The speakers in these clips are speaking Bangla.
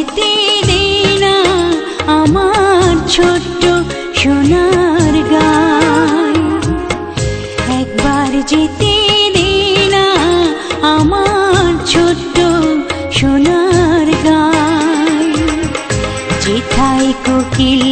যেতে দে না আমার ছোট্ট সোনার গায় একবার যেতে আমার ছোট্ট সোনার গায় কোকিল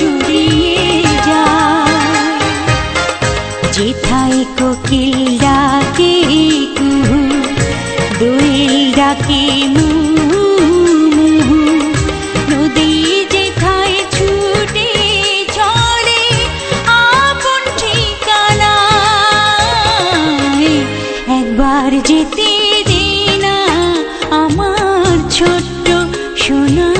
জুড়িয়ে যায়। যেথায় কোকিল ডাকে দোয়েল ডাকে ছুটে একবার যেতে দে না আমার ছোট্ট সোনার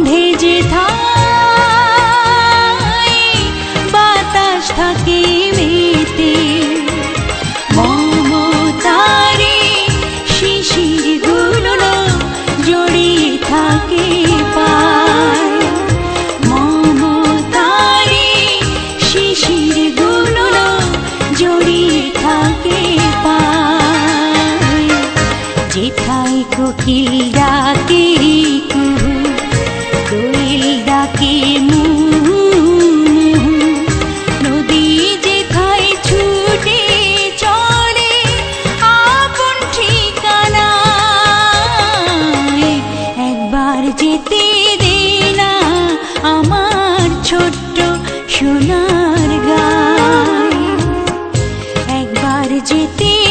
কোকিল ডাকে ডাকে যেথায় ছুটে ঠিকানায়। একবার যেতে না আমার ছোট্ট সোনার গায় একবার যেতে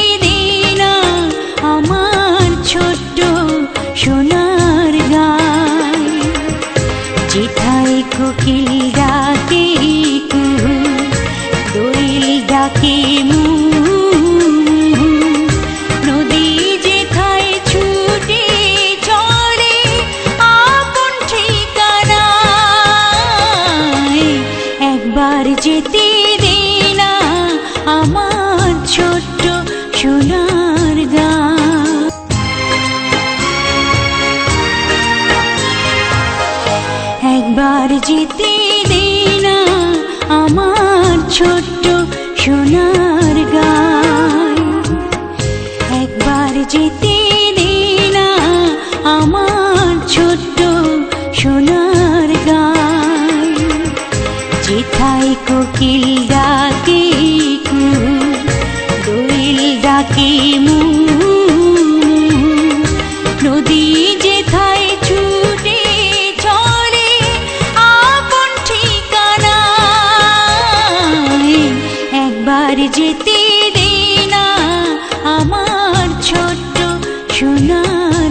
একবার জিতে দে আমার ছোট্ট সোনার গায় একবার জিতে দে আমার ছোট্ট সোনার গায় যেথায় কোকিল ডাকে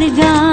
जा